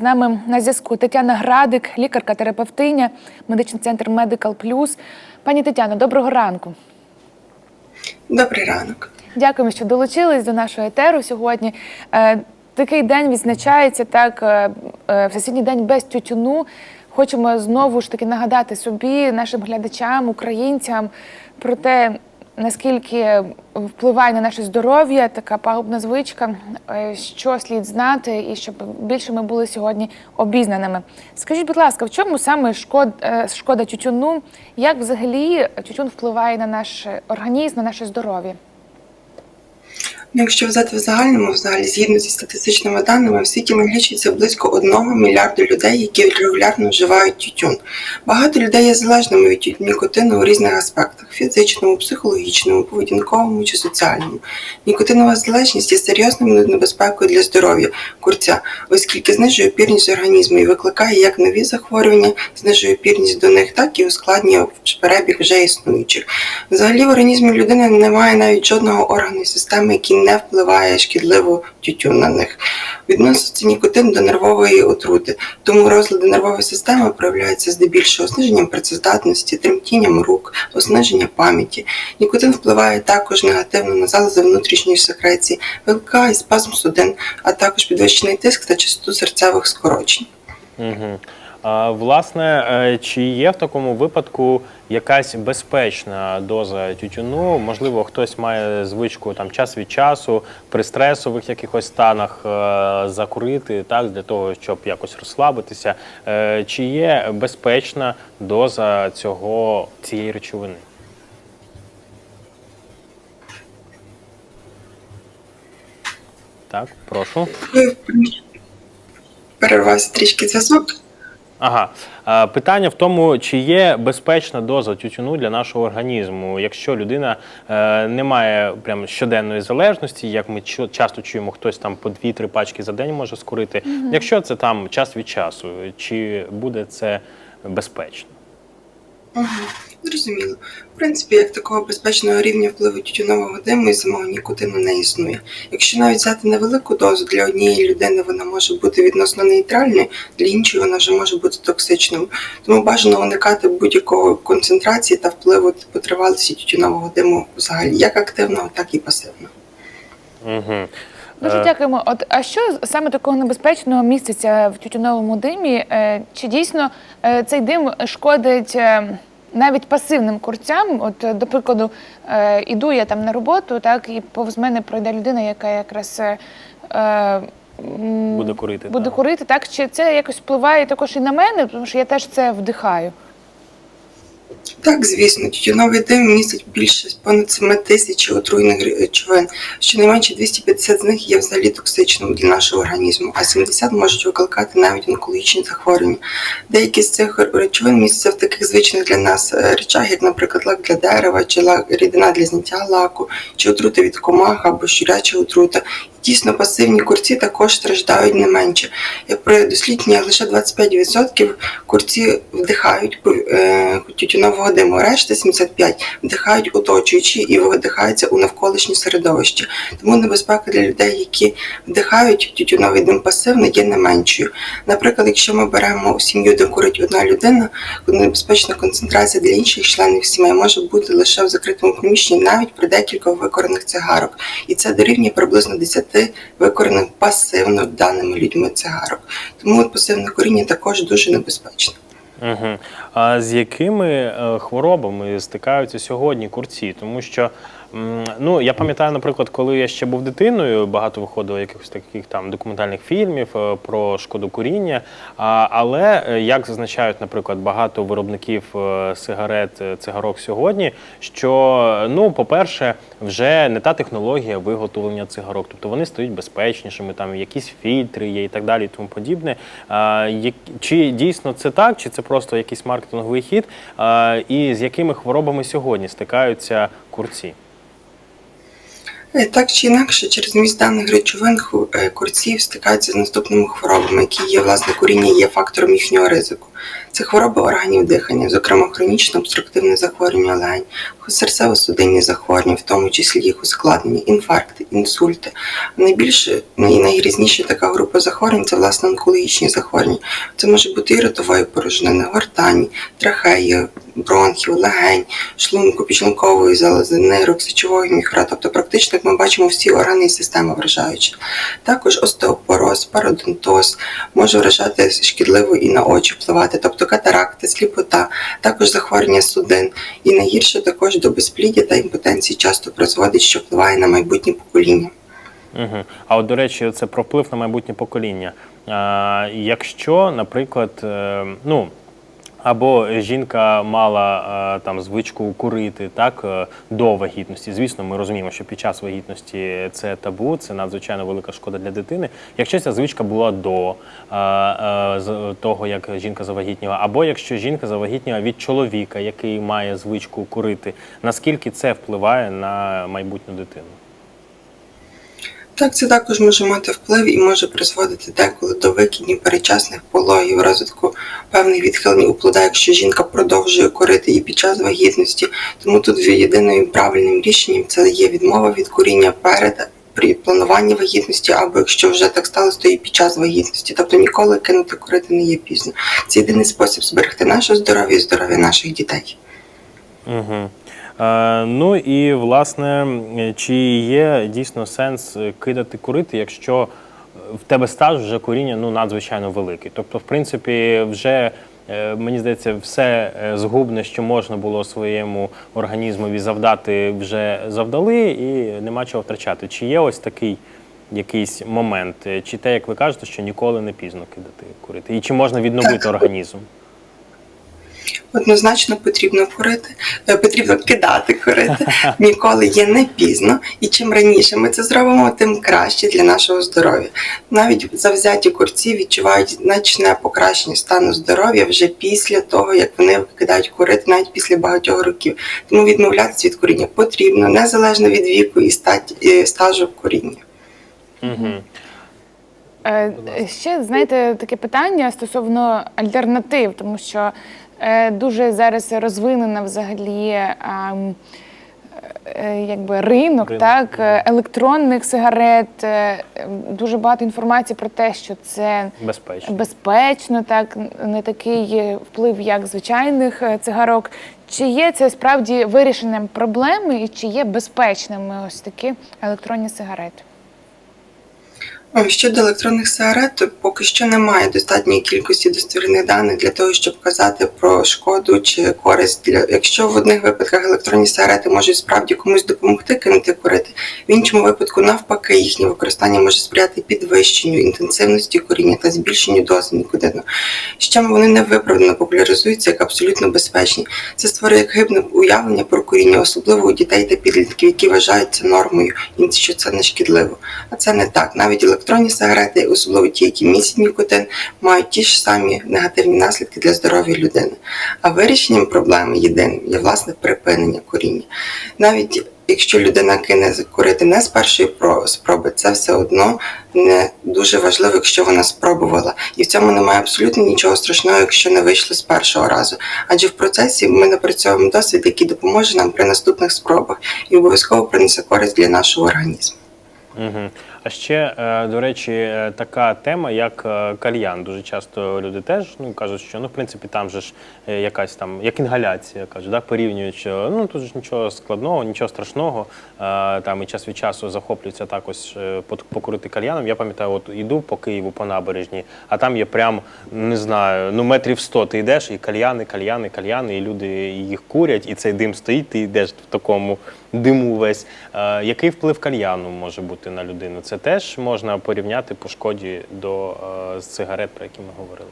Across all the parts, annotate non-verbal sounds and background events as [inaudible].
З нами на зв'язку Тетяна Градик, лікарка-терапевтиня, медичний центр Medical Plus. Пані Тетяно, доброго ранку. Добрий ранок. Дякуємо, що долучились до нашого етеру сьогодні. Е, Такий день відзначається так, е, е, Всесвітній день без тютюну. Хочемо знову ж таки нагадати собі, нашим глядачам, українцям про те, наскільки впливає на наше здоров'я така пагубна звичка, е, що слід знати, і щоб більше ми були сьогодні обізнаними. Скажіть, будь ласка, в чому саме шкод, е, шкода тютюну? Як взагалі тютюн впливає на наш організм, на наше здоров'я? Якщо взяти в загальному, взагалі, згідно зі статистичними даними, в світі налічується близько 1 мільярду людей, які регулярно вживають тютюн. Багато людей є залежними від нікотину у різних аспектах фізичному, психологічному, поведінковому чи соціальному. Нікотинова залежність є серйозною небезпекою для здоров'я курця, оскільки знижує опірність організму і викликає як нові захворювання, знижує опірність до них, так і ускладнює перебіг вже існуючих. Взагалі в організмі людини немає навіть жодного органу і системи, який не впливає шкідливо тютюн на них. Відноситься нікотин до нервової отрути, тому розлади нервової системи проявляються здебільшого зниженням працездатності, тремтінням рук, зниження пам'яті. Нікотин впливає також негативно на залози внутрішньої секреції, викликає спазм судин, а також підвищений тиск та частоту серцевих скорочень. Угу. Власне, е, чи є в такому випадку якась безпечна доза тютюну? Можливо, хтось має звичку там час від часу при стресових якихось станах е, закурити, так для того, щоб якось розслабитися. Е, Чи є безпечна доза цього цієї речовини? Так, прошу. Перервався трішки зв'язок. Ага. Е, Питання в тому, чи є безпечна доза тютюну для нашого організму, якщо людина е, не має прям щоденної залежності, як ми чу- часто чуємо, хтось там по 2-3 пачки за день може скурити. Якщо це там час від часу, чи буде це безпечно? Зрозуміло. В принципі, як такого безпечного рівня впливу тютюнового диму і самого нікотину не існує. Якщо навіть взяти невелику дозу для однієї людини, вона може бути відносно нейтральною, для іншої вона вже може бути токсичною. Тому бажано уникати будь-якого концентрації та впливу по тривалості тютюнового диму взагалі, як активного, так і пасивного. Угу. Дуже дякуємо. От а що саме такого небезпечного міститься в тютюновому димі? Е, Чи дійсно е, цей дим шкодить е, навіть пасивним курцям? От, е, до прикладу, е, іду я там на роботу, так і повз мене пройде людина, яка якраз е, е, Буде курити, Буде так. курити, так чи це якось впливає також і на мене, тому що я теж це вдихаю. Так, звісно, тютюновий дим містить більше понад 7 тисяч отруйних речовин. Щонайменше 250 з них є взагалі токсичними для нашого організму, а 70 можуть викликати навіть онкологічні захворювання. Деякі з цих речовин містяться в таких звичних для нас е, речах, як, наприклад, лак для дерева, чи лак, рідина для зняття лаку, чи отрута від комах або щуряча отрута. Дійсно, пасивні курці також страждають не менше. Як при дослідженнях лише 25% курці вдихають е, тютюнового диму, решта 75% вдихають оточуючи і видихаються у навколишнє середовище. Тому небезпека для людей, які вдихають тютюновий дим пасивно, є не меншою. Наприклад, якщо ми беремо сім'ю, де курить одна людина, то небезпечна концентрація для інших членів сім'ї може бути лише в закритому приміщенні, навіть при декількох викорених цигарок. І це дорівнює приблизно 10 викорених пасивно даними людьми цигарок. Тому от пасивне коріння також дуже небезпечне. Угу. А з якими е, хворобами стикаються сьогодні курці? Тому що ну я пам'ятаю, наприклад, коли я ще був дитиною, багато виходило якихось таких там документальних фільмів е, про шкоду куріння. Але е, як зазначають, наприклад, багато виробників е, сигарет, цигарок сьогодні, що ну, по-перше, вже не та технологія виготовлення цигарок, тобто вони стають безпечнішими, там якісь фільтри є і так далі, і тому подібне. Чи дійсно це так, чи це просто якийсь маркетинговий хід? І з якими хворобами сьогодні стикаються курці? Е, Так чи інакше, через вміст даних речовин е, курці стикаються з наступними хворобами, які є власне куріння є фактором їхнього ризику. Це хвороби органів дихання, зокрема хронічне обструктивне захворювання легень, серцево-судинні захворювання, в тому числі їх ускладнення, інфаркти, інсульти. Найбільше і найрізніша така група захворювань це власне онкологічні захворювання. Це може бути і ротової порожнини, гортані, трахеї, бронхів, легень, шлунку, підшлункової залози, нейрок, сечової міхра. Тобто, практично, як ми бачимо, всі органи і системи вражаючі. Також остеопороз, пародонтоз може вражати шкідливо і на очі впливати, тобто катаракти, сліпота, також захворювання судин. І найгірше також до безпліддя та імпотенції часто призводить, що впливає на майбутнє покоління. Угу. А от, до речі, це про вплив на майбутнє покоління. А, якщо, наприклад, е, ну. Або жінка мала е, там звичку курити так е, до вагітності. Звісно, ми розуміємо, що під час вагітності це табу, це надзвичайно велика шкода для дитини. Якщо ця звичка була до е, того, як жінка завагітніла, або якщо жінка завагітніла від чоловіка, який має звичку курити, наскільки це впливає на майбутню дитину? Так, це також може мати вплив і може призводити деколи до викиднів перечасних пологів, розвитку певних відхилень у плода, якщо жінка продовжує корити і під час вагітності. Тому тут єдиним правильним рішенням це є відмова від куріння перед при плануванні вагітності, або якщо вже так сталося, то і під час вагітності. Тобто ніколи кинути курити не є пізно. Це єдиний спосіб зберегти наше здоров'я і здоров'я наших дітей. Угу. Е, ну і власне, е, чи є дійсно сенс е, кидати курити, якщо в тебе стаж вже куріння ну, надзвичайно великий? Тобто, в принципі, вже е, мені здається, все е, згубне, що можна було своєму організмові завдати, вже завдали, і нема чого втрачати. Чи є ось такий якийсь момент, е, чи те, як ви кажете, що ніколи не пізно кидати курити? І чи можна відновити організм? Однозначно потрібно курити, е, потрібно кидати курити. [laughs] Ніколи є не пізно, і чим раніше ми це зробимо, тим краще для нашого здоров'я. Навіть завзяті курці відчувають значне покращення стану здоров'я вже після того, як вони кидають курити, навіть після багатьох років. Тому відмовлятися від куріння потрібно незалежно від віку і статі стажу куріння. Угу. Е, Ще знаєте таке питання стосовно альтернатив, тому що дуже зараз розвинена взагалі е, якби ринок, Ринок, так е, електронних сигарет. е, Дуже багато інформації про те, що це Безпечно. безпечно, так не такий е, вплив, як звичайних е, цигарок. Чи є це справді вирішенням проблеми, і чи є безпечними ось такі електронні сигарети? Щодо електронних сигарет, поки що немає достатньої кількості достовірних даних для того, щоб казати про шкоду чи користь. Для якщо в одних випадках електронні сигарети можуть справді комусь допомогти кинути курити, в іншому випадку навпаки їхнє використання може сприяти підвищенню інтенсивності куріння та збільшенню дози нікотину. Ще вони не виправдано популяризуються як абсолютно безпечні. Це створює хибне уявлення про куріння, особливо у дітей та підлітків, які вважаються нормою, і що це не шкідливо. А це не так. Навіть електронні сигарети, особливо ті, які містять нікотин, мають ті ж самі негативні наслідки для здоров'я людини. А вирішенням проблеми єдиним є власне припинення куріння. Навіть якщо людина кине курити не з першої спроби, це все одно не дуже важливо, якщо вона спробувала. І в цьому немає абсолютно нічого страшного, якщо не вийшло з першого разу. Адже в процесі ми напрацьовуємо досвід, який допоможе нам при наступних спробах і обов'язково принесе користь для нашого організму. Угу. А ще, е, до речі, е, така тема, як е, кальян. Дуже часто люди теж ну, кажуть, що ну, в принципі, там же ж якась там, як інгаляція, кажуть, да, порівнюють, що ну тут ж нічого складного, нічого страшного. Там і час від часу захоплюються також покурити кальяном. Я пам'ятаю, от іду по Києву по набережні, а там є прям, не знаю, ну метрів сто ти йдеш, і кальяни, кальяни, кальяни, і люди їх курять, і цей дим стоїть, ти йдеш в такому диму весь. Який вплив кальяну може бути на людину? Це теж можна порівняти по шкоді до е, сигарет, про які ми говорили.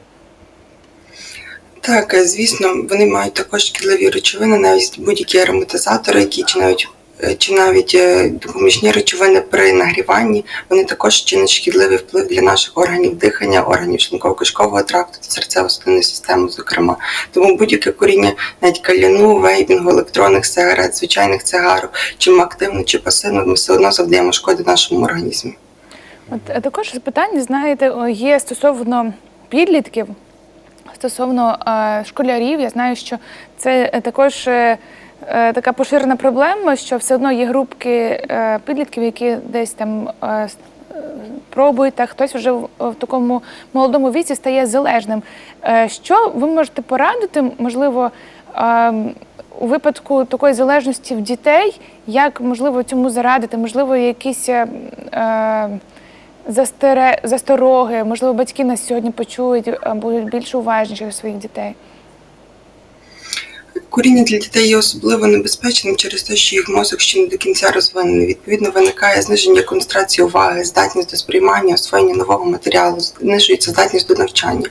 Так, е, звісно, вони мають також шкідливі речовини, навіть будь-які ароматизатори, які чи навіть чи навіть е, допоміжні речовини при нагріванні, вони також чинять шкідливий вплив для наших органів дихання, органів шлунково-кишкового тракту та серцево-судинної системи, зокрема. Тому будь-яке куріння, навіть каляну, вейпінгу, електронних сигарет, звичайних цигарок, чим активно чи пасивно, ми все одно завдаємо шкоди нашому організму. От е, також питання, знаєте, є стосовно підлітків, стосовно е, школярів. Я знаю, що це е, також е, е, така поширена проблема, що все одно є групки е, підлітків, які десь там. е, е, Пробують, та хтось вже в, такому молодому віці стає залежним. Е, Що ви можете порадити, можливо, ем, у випадку такої залежності в дітей, як можливо цьому зарадити, можливо, якісь е, е, застере, застороги, можливо, батьки нас сьогодні почують, будуть більш уважніші до своїх дітей. Куріння для дітей є особливо небезпечним через те, що їх мозок ще не до кінця розвинений. Відповідно, виникає зниження концентрації уваги, здатність до сприймання, освоєння нового матеріалу, знижується здатність до навчання.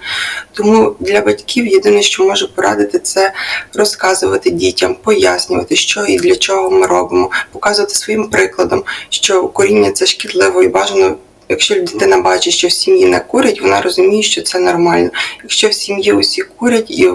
Тому для батьків єдине, що можу порадити, це розказувати дітям, пояснювати, що і для чого ми робимо, показувати своїм прикладом, що куріння це шкідливо і бажано. Якщо дитина бачить, що в сім'ї не курять, вона розуміє, що це нормально. Якщо в сім'ї усі курять і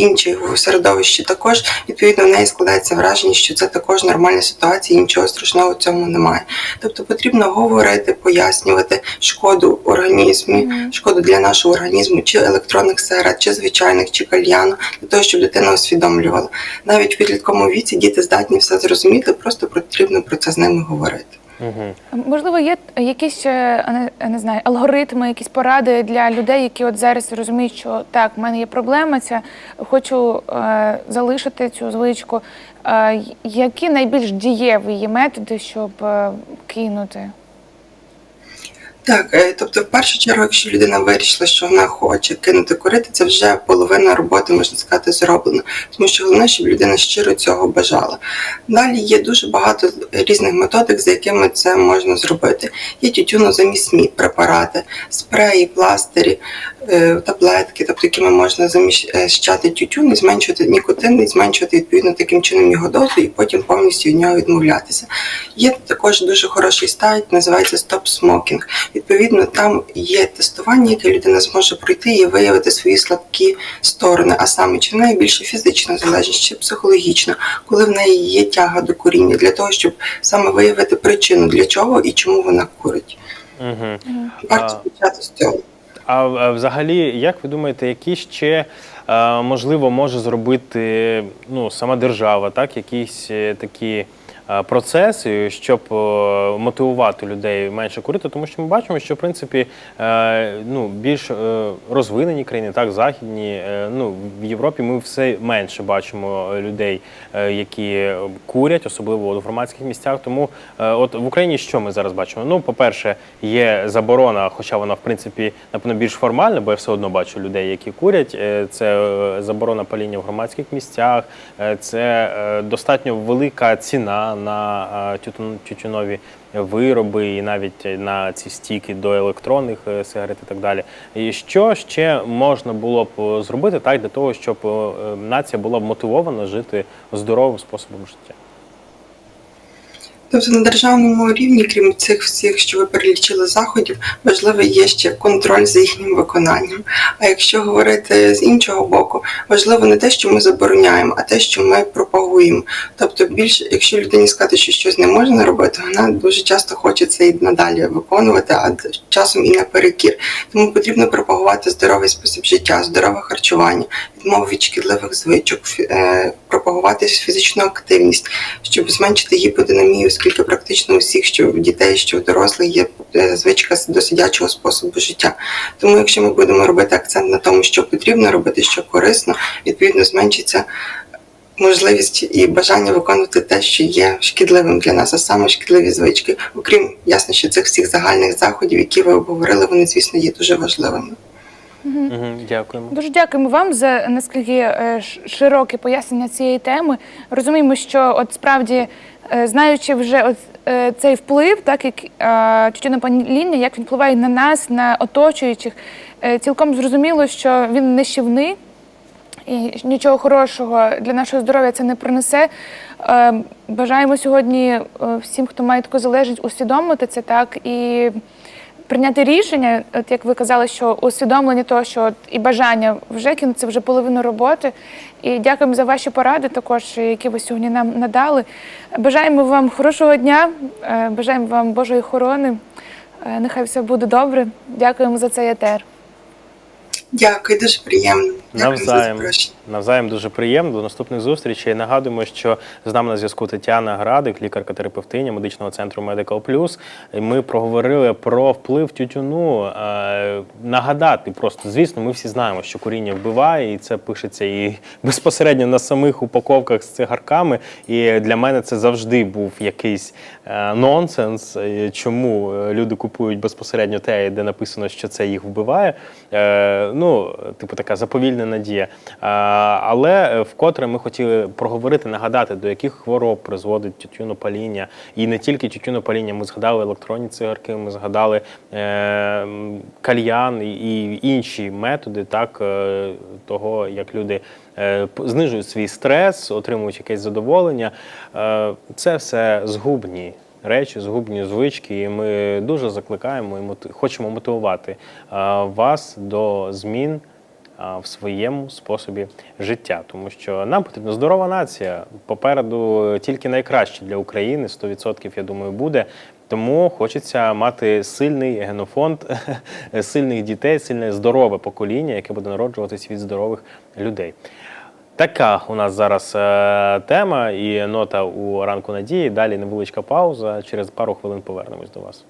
інші середовищі також, відповідно в неї складається враження, що це також нормальна ситуація, і нічого страшного в цьому немає. Тобто потрібно говорити, пояснювати шкоду організмі, шкоду для нашого організму, чи електронних сигарет, чи звичайних, чи кальяну, для того, щоб дитина усвідомлювала. Навіть в підлітковому віці діти здатні все зрозуміти, просто потрібно про це з ними говорити. Можливо, є якісь е, не, не знаю, алгоритми, якісь поради для людей, які от зараз розуміють, що так, в мене є проблема, ця хочу е, залишити цю звичку. Е, які найбільш дієві є методи, щоб е, кинути? Так, е, тобто, в першу чергу, якщо людина вирішила, що вона хоче кинути курити, це вже половина роботи, можна сказати, зроблена. Тому що головне, щоб людина щиро цього бажала. Далі є дуже багато різних методик, за якими це можна зробити. Є тютюнозамісні препарати, спреї, пластирі, е, таблетки, тобто якими можна заміщати тютюн і зменшувати нікотин, і зменшувати відповідно таким чином його дозу, і потім повністю від нього відмовлятися. Є також дуже хороший сайт, називається Stop Smoking. Відповідно, там є тестування, яке людина зможе пройти і виявити свої слабкі сторони, а саме чи в неї більше фізична залежність, чи психологічна, коли в неї є тяга до куріння, для того, щоб саме виявити причину, для чого і чому вона курить. Угу. Варто почати з цього. А а взагалі, як ви думаєте, які ще е, можливо може зробити ну, сама держава, так, якісь е, такі е, процеси, щоб е, мотивувати людей менше курити? Тому що ми бачимо, що в принципі е, ну, більш розвинені країни, так, західні, ну, в Європі ми все менше бачимо людей, які курять, особливо в громадських місцях. Тому от в Україні що ми зараз бачимо? Ну, по-перше, є заборона, хоча вона в принципі напевно більш формальна, бо я все одно бачу людей, які курять. Це заборона паління в громадських місцях, це достатньо велика ціна на е, тютюнові вироби і навіть на ці стіки до електронних е, сигарет і так далі. І що ще можна було б зробити так для того, щоб е, нація була б мотивована жити здоровим способом життя? Тобто на державному рівні, крім цих всіх, що ви перелічили заходів, важливий є ще контроль за їхнім виконанням. А якщо говорити з іншого боку, важливо не те, що ми забороняємо, а те, що ми пропагуємо. Тобто, більше, якщо людині сказати, що щось не можна робити, вона дуже часто хоче це і надалі виконувати, а часом і наперекір. Тому потрібно пропагувати здоровий спосіб життя, здорове харчування, відмову від шкідливих звичок, е, пропагувати фізичну активність, щоб зменшити гіподинамію, оскільки практично у всіх, що в дітей, що в дорослих є е, звичка до сидячого способу життя. Тому, якщо ми будемо робити акцент на тому, що потрібно робити, що корисно, відповідно зменшиться. Можливість і бажання виконувати те, що є шкідливим для нас, а саме шкідливі звички. Окрім ясно, що цих всіх загальних заходів, які ви обговорили, вони звісно є дуже важливими. Угу, дякуємо. Дуже дякуємо вам за наскільки е, широке пояснення цієї теми. Розуміємо, що от справді, знаючи вже от, е, цей вплив, так як е, тютюнопаління, як він впливає на нас, на оточуючих, е, цілком зрозуміло, що він нищівний. і нічого хорошого для нашого здоров'я це не принесе. Е, Бажаємо сьогодні е, всім, хто має таку залежність, усвідомити це так і прийняти рішення, от як ви казали, що усвідомлення того, що от і бажання вже кинути, це вже половина роботи. І дякуємо за ваші поради, також які ви сьогодні нам надали. Бажаємо вам хорошого дня, е, бажаємо вам Божої охорони. Е, Нехай все буде добре. Дякуємо за цей етер. Дякую, дуже приємно. Навзаєм. Навзаєм дуже приємно. До наступних зустрічей. Нагадуємо, що з нами на зв'язку Тетяна Градик, лікарка-терапевтиня медичного центру Medical Plus. Ми проговорили про вплив тютюну. Е, Нагадати просто, звісно, ми всі знаємо, що куріння вбиває, і це пишеться і безпосередньо на самих упаковках з цигарками. І для мене це завжди був якийсь е, нонсенс. е, Чому люди купують безпосередньо те, де написано, що це їх вбиває. Ну, типу, така заповільна надія. Але е, вкотре ми хотіли проговорити, нагадати, до яких хвороб призводить тютюнопаління. І не тільки тютюнопаління, ми згадали електронні цигарки, ми згадали е, кальян і, інші методи так, е, того, як люди знижують свій стрес, отримують якесь задоволення. Це все згубні речі, згубні звички. І ми дуже закликаємо і хочемо мотивувати вас до змін в своєму способі життя, тому що нам потрібна здорова нація. Попереду тільки найкраще для України 100%, я думаю, буде. Тому хочеться мати сильний генофонд, [laughs] сильних дітей, сильне здорове покоління, яке буде народжуватись від здорових людей. Така у нас зараз е, тема і нота у ранку надії. Далі невеличка пауза. Через пару хвилин повернемось до вас.